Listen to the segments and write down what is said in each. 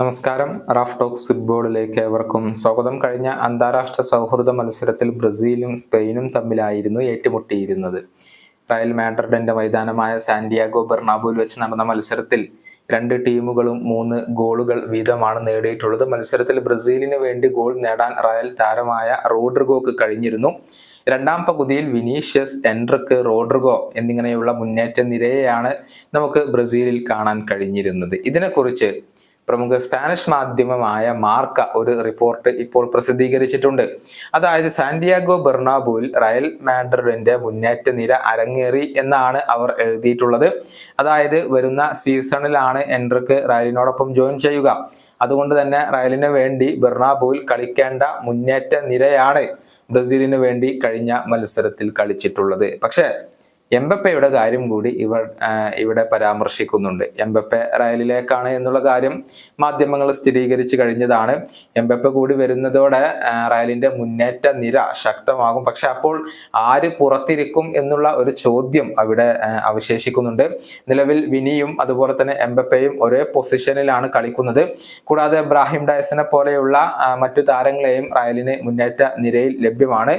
നമസ്കാരം. Raf talks ഫുട്ബോളിലേക്ക് ഏവർക്കും സ്വാഗതം. കഴിഞ്ഞ അന്താരാഷ്ട്ര സൗഹൃദ മത്സരത്തിൽ ബ്രസീലും സ്പെയിനും തമ്മിലായിരുന്നു ഏറ്റുമുട്ടിയിരുന്നത്. റയൽ മാഡ്രിഡിന്റെ മൈതാനമായ സാന്റിയാഗോ ബെർണാബോയിൽ വെച്ച് നടന്ന മത്സരത്തിൽ രണ്ട് ടീമുകളും മൂന്ന് ഗോളുകൾ വീതമാണ് നേടിയിട്ടുള്ളത്. മത്സരത്തിൽ ബ്രസീലിന് വേണ്ടി ഗോൾ നേടാൻ റയൽ താരമായ റോഡ്രിഗോക്ക് കഴിഞ്ഞിരുന്നു. രണ്ടാം പകുതിയിൽ വിനീഷ്യസ് എൻട്രിക്ക് റോഡ്രിഗോ എന്നിങ്ങനെയുള്ള മുന്നേറ്റ നിരയെയാണ് നമുക്ക് ബ്രസീലിൽ കാണാൻ കഴിഞ്ഞിരുന്നത്. ഇതിനെക്കുറിച്ച് പ്രമുഖ സ്പാനിഷ് മാധ്യമമായ മാർക്ക ഒരു റിപ്പോർട്ട് ഇപ്പോൾ പ്രസിദ്ധീകരിച്ചിട്ടുണ്ട്. അതായത് സാന്റിയാഗോ ബെർണാബുവിൽ റയൽ മാഡ്രിഡിന്റെ മുന്നേറ്റ നിര അരങ്ങേറി എന്നാണ് അവർ എഴുതിയിട്ടുള്ളത്. അതായത് വരുന്ന സീസണിലാണ് എൻട്രിക്ക് റയലിനോടൊപ്പം ജോയിൻ ചെയ്യുക. അതുകൊണ്ട് തന്നെ റയലിന് വേണ്ടി ബെർണാബുവിൽ കളിക്കേണ്ട മുന്നേറ്റ നിരയാണ് ബ്രസീലിന് വേണ്ടി കഴിഞ്ഞ മത്സരത്തിൽ കളിച്ചിട്ടുള്ളത്. പക്ഷേ എംബപ്പയുടെ കാര്യം കൂടി ഇവർ ഇവിടെ പരാമർശിക്കുന്നുണ്ട്. എംബപ്പെ റയലിലേക്കാണ് എന്നുള്ള കാര്യം മാധ്യമങ്ങൾ സ്ഥിരീകരിച്ചു കഴിഞ്ഞതാണ്. എംബപ്പെ കൂടി വരുന്നതോടെ റയലിന്റെ മുന്നേറ്റ നിര ശക്തമാകും. പക്ഷെ അപ്പോൾ ആര് പുറത്തിരിക്കും എന്നുള്ള ഒരു ചോദ്യം അവിടെ അവശേഷിക്കുന്നുണ്ട്. നിലവിൽ വിനിയും അതുപോലെ തന്നെ എംബപ്പയും ഒരേ പൊസിഷനിലാണ് കളിക്കുന്നത്. കൂടാതെ ഇബ്രാഹിം ഡയസിനെ പോലെയുള്ള മറ്റു താരങ്ങളെയും റയലിന് മുന്നേറ്റ നിരയിൽ ലഭ്യമാണ്.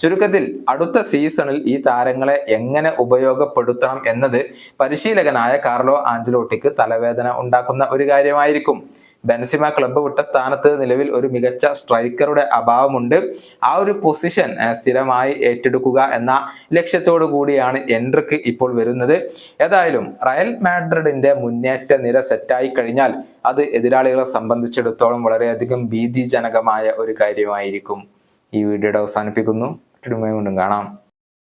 ചുരുക്കത്തിൽ അടുത്ത സീസണിൽ ഈ താരങ്ങളെ എങ്ങനെ ഉപയോഗപ്പെടുത്തണം എന്നത് പരിശീലകനായ കാർലോ ആഞ്ചലോട്ടിക്ക് തലവേദന ഉണ്ടാക്കുന്ന ഒരു കാര്യമായിരിക്കും. ബെൻസിമ ക്ലബ്ബ് വിട്ട സ്ഥാനത്ത് നിലവിൽ ഒരു മികച്ച സ്ട്രൈക്കറുടെ അഭാവമുണ്ട്. ആ ഒരു പൊസിഷൻ സ്ഥിരമായി ഏറ്റെടുക്കുക എന്ന ലക്ഷ്യത്തോടു കൂടിയാണ് എൻട്രിക്ക് ഇപ്പോൾ വരുന്നത്. ഏതായാലും റയൽ മാഡ്രിഡിന്റെ മുന്നേറ്റ നിര സെറ്റായി കഴിഞ്ഞാൽ അത് എതിരാളികളെ സംബന്ധിച്ചിടത്തോളം വളരെയധികം ഭീതിജനകമായ ഒരു കാര്യമായിരിക്കും. ഈ വീഡിയോയുടെ അവസാനിപ്പിക്കുന്നു. കാണാം.